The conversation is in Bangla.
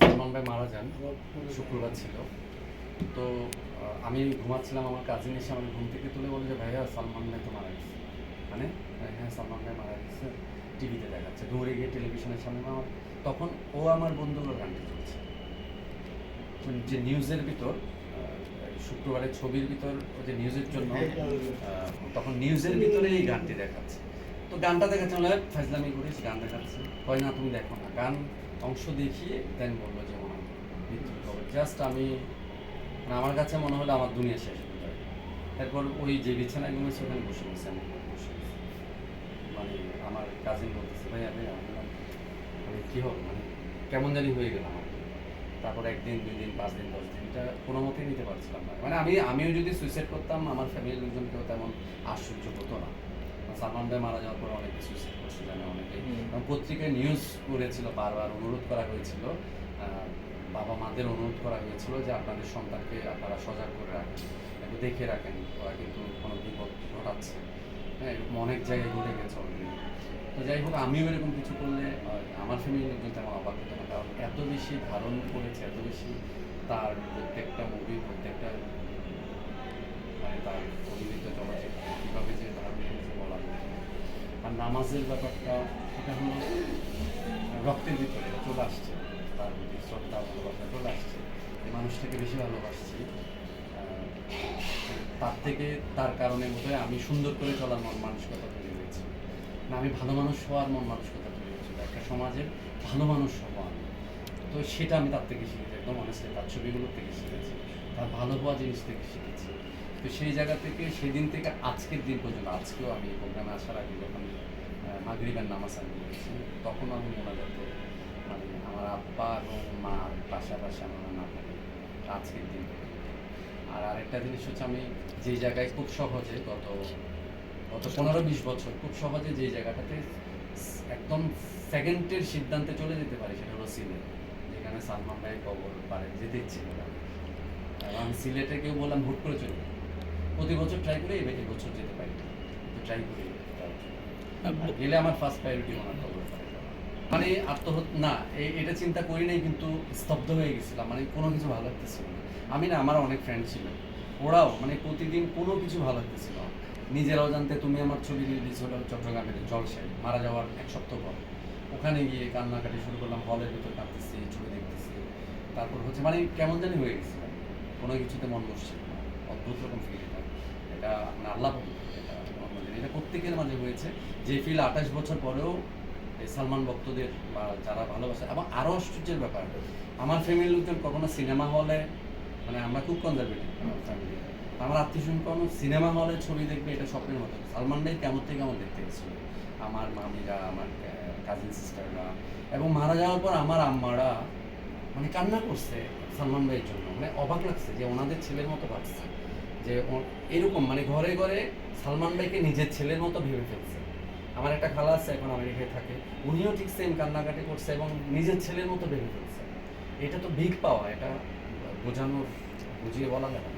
সালমান ভাই মারা যান, শুক্রবার ছিল। তো আমি ঘুমাচ্ছিলাম, আমার কাজিন এসে আমার ঘুম থেকে তুলে বলে যে, ভাইয়া, সালমান ভাই তো মারা গেছে। মানে হ্যাঁ সালমান ভাই মারা গেছে টিভিতে দেখাচ্ছে। দৌড়ে গিয়ে টেলিভিশনের সামনে আমার তখন ও আমার বন্ধুগুলোর গানটি চলছে মানে যে নিউজের ভিতর শুক্রবারের ছবির ভিতর, যে নিউজের জন্য তখন নিউজের ভিতরে এই গানটি দেখাচ্ছে। তো গানটা দেখাচ্ছে বলে ফাইজলামি করিস গান দেখাচ্ছে হয় না, তুমি দেখো না। গান অংশ দেখিয়ে দেন বলল যে ওনার জাস্ট আমি মানে আমার কাছে মনে হলো আমার দুনিয়া শেষ হয়ে যাবে এরপর ওই যে বিছানায় ঘুমেছে, ওখানে বসে গেছে আমি বসে। মানে আমার কাজিন বলতেছে ভাই আমি মানে কী হবে? মানে কেমন জানি হয়ে গেল আমার। তারপর একদিন, দুই দিন, পাঁচ দিন, দশ দিন, এটা কোনো মতেই নিতে পারছিলাম না। মানে আমি, আমিও যদি সুইসাইড করতাম, আমার ফ্যামিলির লোকজন কেউ তেমন আশ্চর্য হতো না। সালমান ভাই মারা যাওয়ার পর অনেকে সুইসাইড করছে জানে অনেকে পত্রিকায় নিউজ করেছিল বারবার অনুরোধ করা হয়েছিল বাবা মাদের অনুরোধ করা হয়েছিল যে আপনাদের সন্তানকে আপনারা সজাগ করে রাখেন একটু দেখে রাখেন ওরা কিন্তু কোনো বিপদ ঘটাচ্ছে। হ্যাঁ এরকম অনেক জায়গায় ঘটে গেছে অলরেডি তো যাই হোক আমিও এরকম কিছু করলে আমার ফ্যামিলির লোকজন তেমন অবাক হতো না কারণ এত বেশি ধারণ করেছে এত বেশি তার প্রত্যেকটা মুভি প্রত্যেকটা মানে তার অভিনীত চলচ্চিত্র কীভাবে যে ধারণ করেছে বলা যায় না। আর নামাজের ব্যাপারটা এটা হলো রক্তের ভিতরে চলে আসছে, তার প্রতি শ্রদ্ধা, ভালোবাসা চলে আসছে। এই মানুষটাকে বেশি ভালোবাসছি। তার থেকে তার কারণে বোধহয় আমি সুন্দর করে চলার মন মানসিকতা তৈরি হয়েছে। না, আমি ভালো মানুষ হওয়ার মন মানসিকতা তৈরি হয়েছিল একটা সমাজের ভালো মানুষ হব আমি। তো সেটা আমি তার থেকে শিখেছি, একদম অনেস্টলি তার ছবিগুলোর থেকে শিখেছি, তার ভালো হওয়া জিনিস থেকে শিখেছি। তো সেই জায়গা থেকে, সেদিন থেকে আজকের দিন পর্যন্ত, আজকেও আমি প্রোগ্রামে আসার আগে যখন মাগরিবের নামাজ আমি পড়েছি, তখন আমি মোনাজাত মানে আমার আব্বা এবং মা পাশাপাশি আমার না আজকের দিন। আর আরেকটা জিনিস হচ্ছে, আমি যেই জায়গায় খুব সহজে গত গত পনেরো বিশ বছর খুব সহজে যেই জায়গাটাতে একদম সেকেন্ডের সিদ্ধান্তে চলে যেতে পারি, সেটা হলো সিলেট যেখানে সালমান ভাই কবর পারে যেতে ইচ্ছে আমি সিলেটে কেউ বললাম, হুট করে চলে। প্রতি বছর ট্রাই করে এই বছর যেতে পারি। ট্রাই করি গেলে আমার ফার্স্ট প্রায়োরিটি ওনার কবর মানে আত্মহত না এটা চিন্তা করি নাই কিন্তু স্তব্ধ হয়ে গেছিলাম। মানে কোনো কিছু ভালো লাগতেছিল না। আমি না আমার অনেক ফ্রেন্ড ছিল। ওরাও মানে প্রতিদিন কোনো কিছু ভালো লাগতেছিল। নিজেরাও জানতে তুমি আমার ছবি রিলিজ হলো চট্টগ্রামের জলসায় মারা যাওয়ার এক সপ্তাহ পর ওখানে গিয়ে কান্নাকাটি শুরু করলাম হলের ভিতর কাঁদতেছি ছবি দেখতেছি। তারপর হচ্ছে মানে কেমন জানি হয়ে গেছিলাম কোনো কিছুতে মন বসছিল না। অদ্ভুত রকম ফিল এটা। এটা মানে আল্লাহ এটা। এটা প্রত্যেকের মাঝে হয়েছে যে ফিল আঠাশ বছর পরেও সালমান ভক্তদের বা যারা ভালোবাসে, এবং আরও আশ্চর্যের ব্যাপার, আমার ফ্যামিলির লোকজন কখনো সিনেমা হলে মানে আমরা খুব কনজারভেটিভ আমার ফ্যামিলি আমার আত্মীয় কখনো সিনেমা হলে ছবি দেখবে, এটা স্বপ্নের মতো। সালমান ভাই কেমন থেকে আমার দেখতে গেছিল আমার মামিরা, আমার কাজিন সিস্টাররা এবং মারা যাওয়ার পর আমার আম্মারা মানে কান্না করছে সালমান ভাইয়ের জন্য। মানে অবাক লাগছে যে ওনাদের ছেলের মতো ভাবছে যে এরকম মানে ঘরে ঘরে সালমান ভাইকে নিজের ছেলের মতো ভেবে ফেলছে। আমার একটা খালা আছে, এখন আমেরিকায় থাকে। উনিও ঠিক সেম কান্নাকাটি করছে এবং নিজের ছেলের মতো ভেবে ফেলছে। এটা তো বিগ পাওয়া এটা বোঝানোর, বুঝিয়ে বলা যাবে